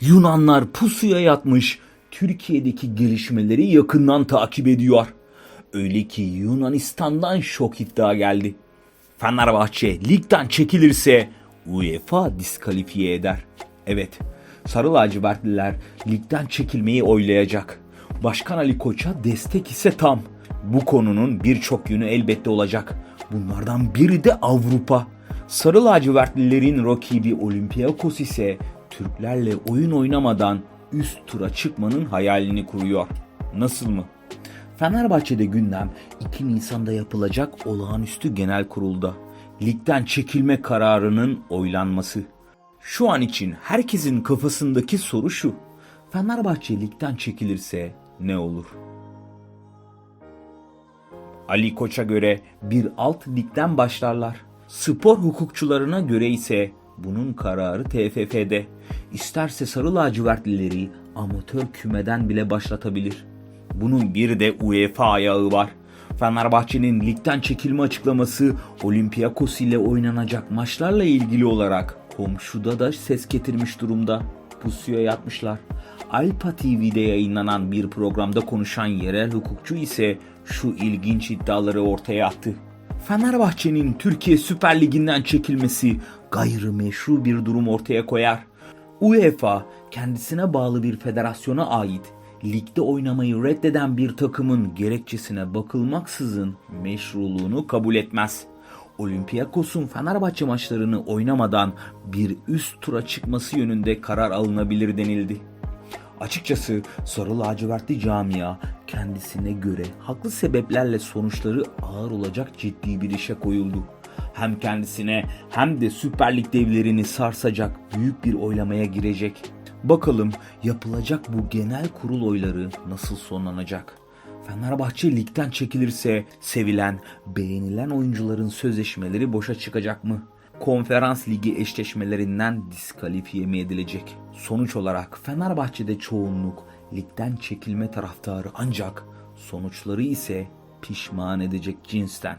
Yunanlar pusuya yatmış, Türkiye'deki gelişmeleri yakından takip ediyor. Öyle ki Yunanistan'dan şok iddia geldi. Fenerbahçe ligden çekilirse UEFA diskalifiye eder. Evet, Sarı lacivertliler ligden çekilmeyi oylayacak. Başkan Ali Koç'a destek ise tam. Bu konunun birçok yönü elbette olacak. Bunlardan biri de Avrupa. Sarı lacivertlilerin rakibi Olympiakos ise Türklerle oyun oynamadan üst tura çıkmanın hayalini kuruyor. Nasıl mı? Fenerbahçe'de gündem 2 Nisan'da yapılacak olağanüstü genel kurulda ligden çekilme kararının oylanması. Şu an için herkesin kafasındaki soru şu. Fenerbahçe ligden çekilirse ne olur? Ali Koç'a göre bir alt ligden başlarlar. Spor hukukçularına göre ise bunun kararı TFF'de. İsterse sarı lacivertlileri amatör kümeden bile başlatabilir. Bunun bir de UEFA ayağı var. Fenerbahçe'nin ligden çekilme açıklaması Olympiakos ile oynanacak maçlarla ilgili olarak komşuda da ses getirmiş durumda. Pusuya yatmışlar. Alpa TV'de yayınlanan bir programda konuşan yerel hukukçu ise şu ilginç iddiaları ortaya attı. Fenerbahçe'nin Türkiye Süper Ligi'nden çekilmesi gayrimeşru bir durum ortaya koyar. UEFA kendisine bağlı bir federasyona ait ligde oynamayı reddeden bir takımın gerekçesine bakılmaksızın meşruluğunu kabul etmez. Olympiakos'un Fenerbahçe maçlarını oynamadan bir üst tura çıkması yönünde karar alınabilir denildi. Açıkçası sarı lacivertli camia kendisine göre haklı sebeplerle sonuçları ağır olacak ciddi bir işe koyuldu. Hem kendisine hem de Süper Lig devlerini sarsacak büyük bir oylamaya girecek. Bakalım yapılacak bu genel kurul oyları nasıl sonlanacak? Fenerbahçe ligden çekilirse sevilen, beğenilen oyuncuların sözleşmeleri boşa çıkacak mı? Konferans ligi eşleşmelerinden diskalifiye mi edilecek? Sonuç olarak Fenerbahçe'de çoğunluk ligden çekilme taraftarı ancak sonuçları ise pişman edecek cinsten.